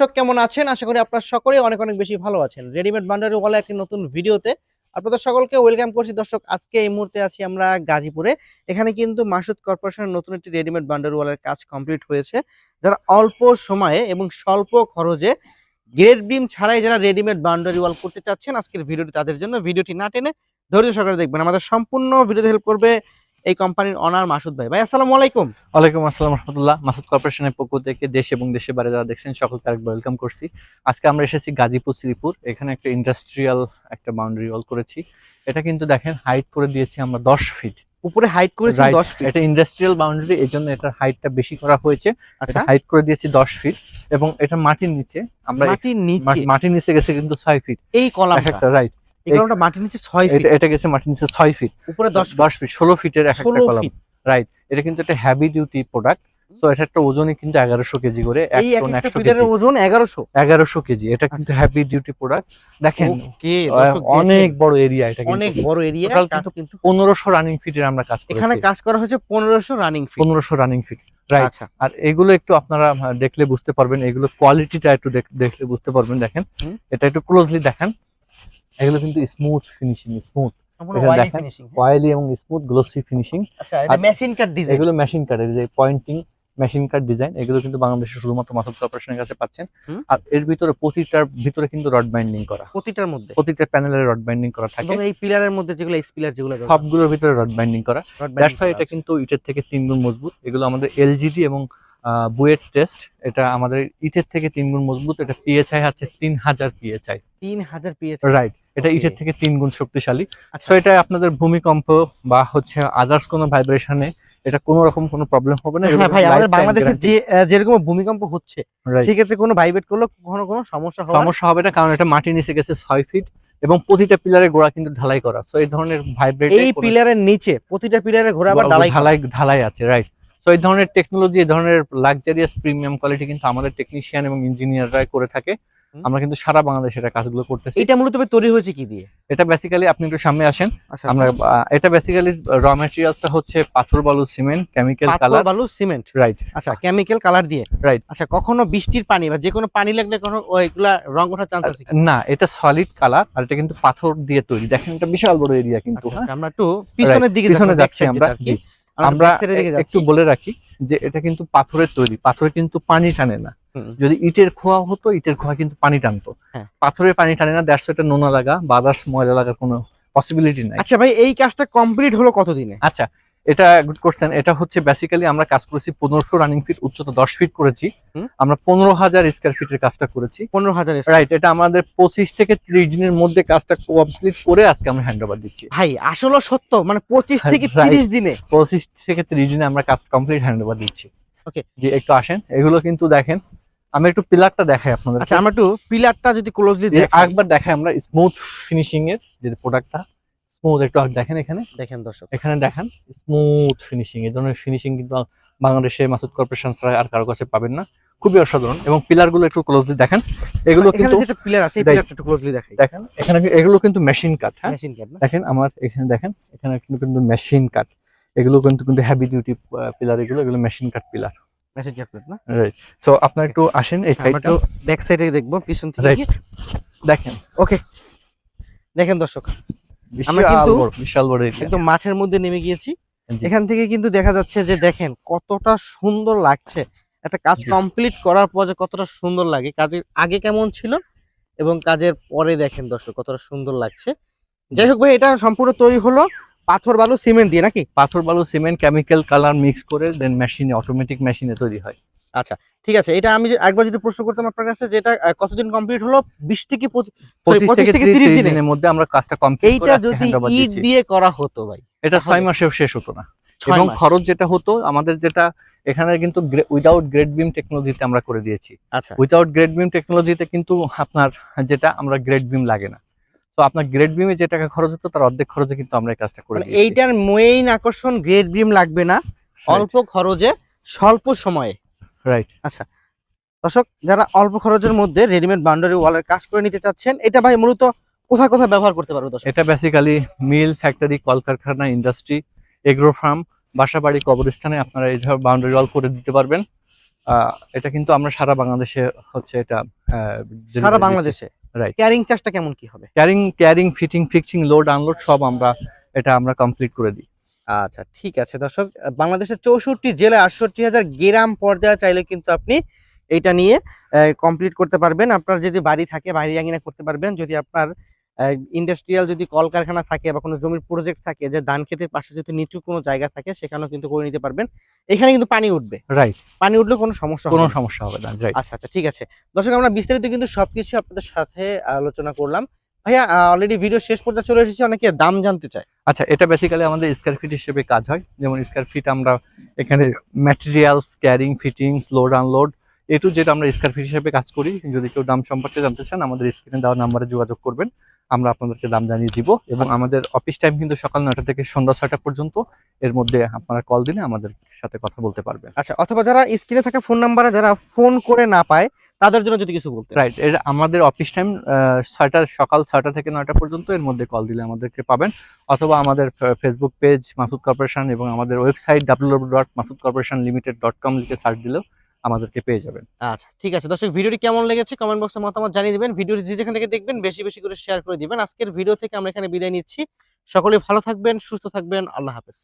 দর্শক কেমন আছেন? আশা করি আপনারা সকলে অনেক অনেক বেশি ভালো আছেন। রেডিমেড বান্ডারি ওয়ালা একটি নতুন ভিডিওতে আপনাদের সকলকে ওয়েলকাম করছি। দর্শক, আজকে এই মুহূর্তে আছি আমরা গাজীপুরে। এখানে কিন্তু মাসুদ কর্পোরেশনের নতুন একটি রেডিমেড বান্ডারি ওয়ালের কাজ কমপ্লিট হয়েছে। যারা অল্প সময়ে এবং স্বল্প খরচে গ্রেড বিম ছাড়াই যারা রেডিমেড বাউন্ডারি ওয়াল করতে চাচ্ছেন, আজকের ভিডিওটি তাদের জন্য। ভিডিওটি না টেনে ধৈর্য সহকারে দেখবেন। আমাদের সম্পূর্ণ ভিডিওতে হেল্প করবে এই কোম্পানির অনার মাসুদ ভাই। ভাই আসসালামু আলাইকুম। ওয়ালাইকুম আসসালাম রহমতুল্লাহ। মাসুদ কর্পোরেশনের পক্ষ থেকে দেশ এবং দেশের বাইরে যারা দেখছেন সকলকে আরেকবার ওয়েলকাম করছি। আজকে আমরা এসেছি গাজীপুর শ্রীপুর। এখানে একটা ইন্ডাস্ট্রিয়াল একটা বাউন্ডারি ওয়াল করেছি। এটা কিন্তু দেখেন হাইট করে দিয়েছি আমরা দশ ফিট উপরে হাইট করেছি Right. দশ ফিট এটা ইন্ডাস্ট্রিয়াল বাউন্ডারি এই জন্য এটার হাইটটা বেশি করা হয়েছে। আচ্ছা। হাইট করে দিয়েছি দশ ফিট এবং এটা মাটির নিচে। আমরা মাটির নিচে। মাটির নিচে গেছে কিন্তু ছয় ফিট এই কলামটা। একটা রাইট এই কলামটা মাটির নিচে ছয় ফিট এটা গেছে মাটির নিচে ছয় ফিট উপরে দশ দশ ফিট ষোলো ফিটের এক একটা কলাম রাইট এটা কিন্তু একটা হ্যাভি ডিউটি প্রোডাক্ট তো এটা একটা ওজনই কিন্তু এগারোশো কেজি করে এক টন একটা একশো ফিটারের কেজি। ওজন এগারোশো। এগারোশো কেজি এটা কিন্তু হ্যাভি ডিউটি প্রোডাক্ট দেখেন ওকে অনেক বড় এরিয়া এটা অনেক বড় এরিয়া কাজ কিন্তু কিন্তু পনেরোশো রানিং ফিটের আমরা কাজ এখানে কাজ করা হয়েছে পনেরোশো রানিং ফিট পনেরোশো রানিং ফিট রাইট আচ্ছা। আর এগুলো একটু আপনারা দেখলে বুঝতে পারবেন এগুলো কোয়ালিটিটা একটু দেখ- দেখলে বুঝতে পারবেন দেখেন। এটা একটু ক্লোজলি দেখেন। এগুলো কিন্তু smooth finishing smooth oily oily এবং smooth glossy finishing machine cut design এগুলো মেশিন কাটের যে পয়েন্টিং মেশিন কাট ডিজাইন এগুলো কিন্তু বাংলাদেশে শুধুমাত্র মাসুদ কর্পোরেশনের কাছে পাচ্ছেন। আর এর ভিতরে প্রতিটার ভিতরে কিন্তু রড বাইন্ডিং করা। প্রতিটার মধ্যে? প্রতিটা প্যানেলের রড বাইন্ডিং করা থাকে। এবং এই পিলারের মধ্যে যেগুলো এক্স পিলার যেগুলো সবগুলোর ভিতরে রড বাইন্ডিং করা। দ্যাটস এটা কিন্তু ইটের থেকে তিন গুণ মজবুত। এগুলো আমাদের এলজিডি এবং বুয়েট টেস্ট এটা আমাদের ইটের থেকে তিন গুণ মজবুত এটা পিএচআই আছে তিন হাজার পিএচআই। তিন হাজার পিএইচ রাইট এটা ইটের থেকে তিন গুণ শক্তিশালী। আচ্ছা। সো এটা আপনাদের ভূমিকম্প বা হচ্ছে আদার্স কোনো ভাইব্রেশনে এটা কোনো রকম কোনো প্রবলেম হবে না হ্যাঁ ভাই আমাদের বাংলাদেশে যে যেরকম ভূমিকম্প হচ্ছে সেক্ষেত্রে কোনো ভাইব্রেট করলে কখনো কোনো সমস্যা হবে সমস্যা হবে না কারণ এটা মাটির নিচে গেছে ছয় ফিট এবং প্রতিটা পিলারের গোড়া কিন্তু ঢালাই করা। সো এই ধরনের ভাইব্রেট এই পিলারের নিচে প্রতিটা পিলারে ঘোরা আবার ডালাই ঢালাই ঢালাই আছে রাইট সো এই ধরনের টেকনোলজি এই ধরনের লাক্সারিয়াস প্রিমিয়াম কোয়ালিটি কিন্তু আমাদের টেকনিশিয়ান এবং ইঞ্জিনিয়াররাই করে থাকে। আমরা কিন্তু সারা বাংলাদেশে এটা কাজগুলো করতেছি। এটা মূলত তৈরি হয়েছে কি দিয়ে? এটা বেসিক্যালি আপনি একটু সামনে আসেন। আচ্ছা আমরা এটা বেসিক্যালি র ম্যাটেরিয়ালসটা হচ্ছে পাথর বালু সিমেন্ট কেমিক্যাল পাথর কালার বালু সিমেন্ট রাইট আচ্ছা কেমিক্যাল কালার দিয়ে। রাইট আচ্ছা কখনো বৃষ্টির পানি বা যে কোনো পানি লাগলে কোনো ওইগুলা রং ওঠার চান্স আছে না এটা সলিড কালার আর এটা কিন্তু পাথর দিয়ে তৈরি। দেখেন এটা বিশাল বড় এরিয়া কিন্তু আচ্ছা, হ্যাঁ? আচ্ছা, আমরা একটু পিছনের দিকে পিছনে যাচ্ছি আমরা। আমরা একটু বলে রাখি যে এটা কিন্তু পাথরের তৈরি। পাথরে কিন্তু পানি টানে না। যদি ইটের খোয়া হতো ইটের খোয়া কিন্তু পানি টানতো। পাথরে পাথরের পানি টানে না দেড়শো এটা নোনা লাগা বা আদার্স ময়লা লাগার কোনো পসিবিলিটি নাই। আচ্ছা ভাই এই কাজটা কমপ্লিট হলো কতদিনে? আচ্ছা এটা গুড কোশ্চেন এটা হচ্ছে বেসিক্যালি আমরা কাজ করেছি পনেরোশো রানিং ফিট উচ্চতা দশ ফিট করেছি। আমরা পনেরো হাজার স্কোয়ার ফিটের কাজটা করেছি। পনেরো হাজার রাইট এটা আমাদের পঁচিশ থেকে ত্রিশ দিনের মধ্যে কাজটা কমপ্লিট করে আজকে আমরা হ্যান্ড ওভার দিচ্ছি। ভাই আসলে সত্য মানে পঁচিশ থেকে. তিরিশ দিনে। পঁচিশ থেকে ত্রিশ দিনে আমরা কাজ কমপ্লিট হ্যান্ড ওভার দিচ্ছি। ওকে যে একটু আসেন এগুলো কিন্তু দেখেন। আমি একটু পিলারটা দেখাই আপনাদের আচ্ছা আমরা একটু পিলারটা যদি ক্লোজলি একবার দেখাই। আমরা স্মুথ ফিনিশিং এর যে প্রোডাক্টটা স্মুথ একটু দেখেন এখানে। দেখেন দর্শক। এখানে দেখেন স্মুথ ফিনিশিং এই ধরনের ফিনিশিং কিন্তু বাংলাদেশে মাসুদ কর্পোরেশন ছাড়া আর কারও কাছে পাবেন না। খুবই অসাধারণ এবং পিলারগুলো একটু ক্লোজলি দেখেন। এগুলো কিন্তু পিলার আছে একটু ক্লোজলি দেখাই। দেখেন এখানে এগুলো কিন্তু মেশিন কাট হ্যাঁ? মেশিন কাট দেখেন আমার এখানে দেখেন এখানে কিন্তু কিন্তু মেশিন কাট এগুলো কিন্তু কিন্তু হেভি ডিউটি পিলার এগুলো এগুলো machine cut pillar machine cut না? রাইট সো আপনার একটু আসেন এই সাইডটা ব্যাক সাইডে দেখব পিছন থেকে। দেখেন। দেখেন দর্শক। কিন্তু বিশাল বড় এরিয়া। মাঠের মধ্যে নেমে গিয়েছি। এখান থেকে কিন্তু দেখা যাচ্ছে যে দেখেন কতটা সুন্দর লাগছে। একটা কাজ কমপ্লিট করার পর যে কতটা সুন্দর লাগে। কাজের আগে কেমন ছিল এবং কাজের পরে দেখেন দর্শক কতটা সুন্দর লাগছে। যাই হোক ভাই এটা সম্পূর্ণ তৈরি হলো পাথর বালু সিমেন্ট দিয়ে নাকি? পাথর বালু সিমেন্ট কেমিক্যাল কালার মিক্স করে দেন মেশিনে অটোমেটিক মেশিনে তৈরি হয়। ঠিক আছে এটা আমি একবার যদি প্রশ্ন করতাম আপনার কাছে যে এটা কতদিন কমপ্লিট হলো? বিশ থেকে পঁচিশ পঁচিশ 25 থেকে থেকে 30 দিনের মধ্যে আমরা কাজটা কমপ্লিট এইটা যদি ইট দিয়ে করা হতো ভাই এটা ছয় তাহলে- মাসেও শেষ হতো না। এবং খরচ যেটা হতো আমাদের যেটা এখানে কিন্তু উইদাউট গ্রেড বিম টেকনোলজিতে আমরা করে দিয়েছি। আচ্ছা। উইদাউট গ্রেড বিম টেকনোলজিতে কিন্তু আপনার যেটা আমরা গ্রেড বিম লাগে না। তো আপনার গ্রেড বিমে যে টাকা খরচ হতো তার অর্ধেক খরচে কিন্তু আমরা এই কাজটা করে মানে দিয়েছি। এইটার মেইন আকর্ষণ গ্রেড বিম লাগবে না। অল্প খরচে স্বল্প সময়ে। রাইট আচ্ছা। দর্শক যারা অল্প খরচের মধ্যে রেডিমেড বাউন্ডারি ওয়ালের কাজ করে নিতে চাচ্ছেন এটা ভাই মূলত কোথায় কোথায় ব্যবহার করতে পারবে দর্শক? এটা বেসিক্যালি মিল ফ্যাক্টরি কলকারখানা ইন্ডাস্ট্রি এগ্রো ফার্ম বাসা বাড়ি কবরস্থানে আপনারা এই ধর বাউন্ডারি ওয়াল করে দিতে পারবেন। আহ, এটা কিন্তু আমরা সারা বাংলাদেশে হচ্ছে এটা সারা বাংলাদেশে? Right. ক্যারিং চার্জটা কেমন কি হবে? Carrying carrying fitting fixing load unload সব আমরা এটা আমরা কমপ্লিট করে দিই। আচ্ছা ঠিক আছে। দর্শক বাংলাদেশের চৌষট্টি জেলায় আটষট্টি হাজার গ্রাম পর্যায়ে চাইলে কিন্তু আপনি এটা নিয়ে কমপ্লিট করতে পারবেন। আপনার যদি বাড়ি থাকে বাড়ি আঙিনা করতে পারবেন। যদি আপনার ইন্ডাস্ট্রিয়াল যদি কলকারখানা থাকে বা কোনো জমির প্রজেক্ট থাকে যে ধান ক্ষেতের পাশে যদি নিচু কোনো জায়গা থাকে সেখানেও কিন্তু করে নিতে পারবেন। এখানে কিন্তু পানি উঠবে। রাইট পানি উঠলে কোনো সমস্যা কোনো সমস্যা হবে না রাইট আচ্ছা আচ্ছা ঠিক আছে। দর্শক আমরা বিস্তারিত কিন্তু সবকিছু আপনাদের সাথে আলোচনা করলাম। ভাইয়া অলরেডি ভিডিও শেষ পর্যন্ত চলে এসেছি অনেকে দাম জানতে চায়। আচ্ছা এটা বেসিক্যালি আমাদের স্কোয়ার ফিট হিসেবে কাজ হয়। যেমন স্কোয়ার ফিট আমরা এখানে materials carrying fittings load unload এটু যেটা আমরা স্কোয়ার ফিট হিসেবে কাজ করি। যদি কেউ দাম সম্পর্কে জানতে চান, আমাদের স্ক্রিনে দেওয়া নাম্বারে যোগাযোগ করবেন। আমরা আপনাদেরকে দাম জানিয়ে দিব এবং আমাদের অফিস টাইম কিন্তু সকাল নয়টা থেকে সন্ধ্যা ছয়টা পর্যন্ত। এর মধ্যে আপনারা কল দিলে আমাদের সাথে কথা বলতে পারবেন। আচ্ছা অথবা যারা স্ক্রিনে থাকা ফোন নাম্বারে যারা ফোন করে না পায় তাদের জন্য যদি কিছু বলতে। রাইট এর আমাদের অফিস টাইম ছয়টা সকাল ছয়টা থেকে নয়টা পর্যন্ত এর মধ্যে কল দিলে আমাদেরকে পাবেন। অথবা আমাদের ফেসবুক পেজ মাসুদ কর্পোরেশন এবং আমাদের website W dot Masud corporation limited dot com লিখে সার্চ দিলেও আমাদেরকে পেয়ে যাবেন। আচ্ছা ঠিক আছে। দর্শক, ভিডিওটি কেমন লেগেছে কমেন্ট বক্সে মতামত জানিয়ে দেবেন। ভিডিওটি যেখান থেকে দেখবেন, বেশি বেশি করে শেয়ার করে দিবেন। আজকের ভিডিও থেকে আমরা এখানে বিদায় নিচ্ছি। সকলে ভালো থাকবেন, সুস্থ থাকবেন। আল্লাহ হাফেজ।